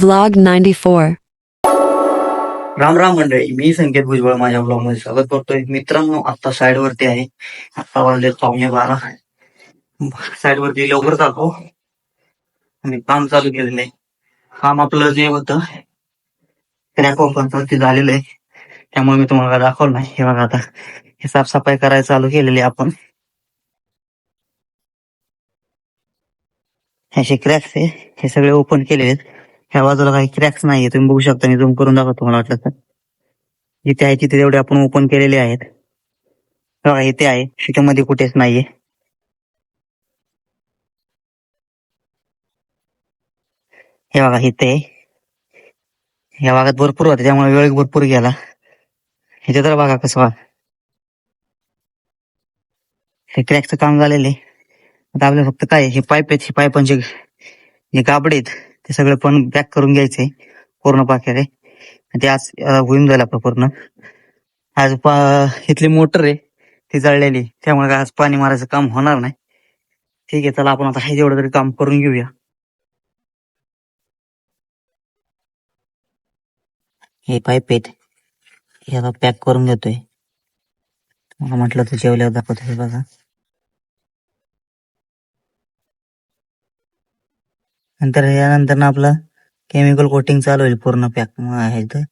Vlog 94. Ram Ram मंडळी मी संकेत भुजबळ माझ्या ब्लॉगमध्ये स्वागत करतोय. मित्रांनो आता साईड वरती आहे. आता वाजले पावणे बारा. साईड वरती लवकर जातो. आणि काम चालू केलेलं आहे. काम आपलं जे होतं क्रॅक ओपनचं ते झालेलं आहे. त्यामुळे मी तुम्हाला दाखवलं नाही. हे बघा आता हे साफसफाई करायला चालू केलेली आहे आपण. असे क्रॅक्स आहे. हे सगळे ओपन केलेले आहेत. ह्या बाजूला काही क्रॅक्स नाहीये. तुम्ही बघू शकता मी झूम करून दाखवतो मला वाटलं तर. जिथे आहे तिथे तेवढे आपण ओपन केलेले आहेत. बघा इथे आहे. त्याच्यामध्ये कुठेच नाहीये. हे बघा इथे आहे. या भागात भरपूर होते त्यामुळे वेळ भरपूर गेला. ह्याच्या तर बघा कसं हे क्रॅकचं काम झालेलं आहे. आता आपल्याला फक्त काय हे पाईप आहेत हे पायपांचे जे गाबडे आहेत ते सगळं पण पॅक करून घ्यायचंय पूर्ण पाक्यारे ते आज अं, होऊन जाईल आपलं पूर्ण. आज पा- इथली मोटर आहे ती जळलेली. त्यामुळे आज पाणी मारायचं काम होणार नाही. ठीक आहे चला आपण आता हे जेवढं तरी काम करून घेऊया. हे पाईप आहेत. याला पॅक करून घेतोय. मला म्हटलं तू जेवल्यावर दाखवतो हे बघा. नंतर यानंतर ना आपलं केमिकल कोटिंग चालू होईल पूर्ण पॅक आहे तर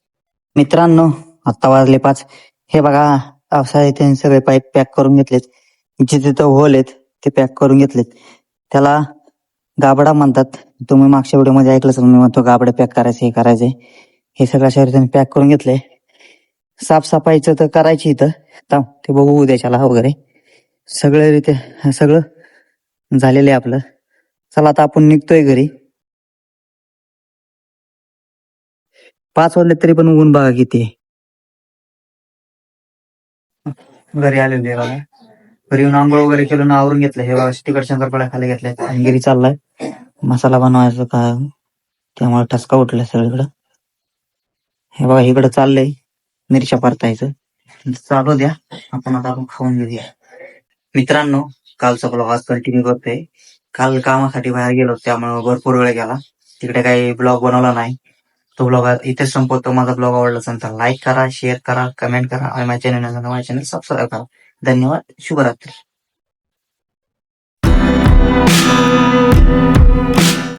मित्रांनो आता वाजले पाच. हे बघा पावसाळ्यात इथे सगळे पाईप पॅक करून घेतलेत. जिथे तिथं होल आहेत ते पॅक करून घेतलेत. त्याला गाबडा म्हणतात. तुम्ही मागच्या व्हिडिओमध्ये ऐकलं मी म्हणतो गाबडे पॅक करायचे हे करायचे. हे सगळं अशा त्यांनी पॅक करून घेतले. साफसफाईचं तर करायची इथं. ते बघू उद्याच्याला हो वगैरे. सगळ्या रीते सगळं झालेलं आहे आपलं. चला आता आपण निघतोय घरी. पाच वाजले तरी पण ऊन बघा किती घरी आलेले बघा. घरी येऊन आंघोळ वगैरे केलं ना आवरून घेतलं. हे बघा तिकड शंकरपाड्या खाली घेतल्या अंगिरी घरी चाललाय. मसाला बनवायचं का? त्यामुळे ठसका उठलाय सगळीकडं. हे बघा इकडं चाललंय. मिरच्या परतायचं. चालू द्या. आपण आता आपण खाऊन घेऊया. मित्रांनो कालचा ब्लॉग आज कंटिन्यू करतोय. काल कामासाठी बाहेर गेलो त्यामुळे भरपूर वेळ गेला. तिकडे काही ब्लॉग बनवला नाही. तो ब्लॉग इथेच संपवतो. माझा ब्लॉग आवडला असेल तर लाईक करा शेअर करा कमेंट करा आणि माझ्या चॅनल माझ्या चॅनल सबस्क्राईब करा. धन्यवाद. शुभरात्री.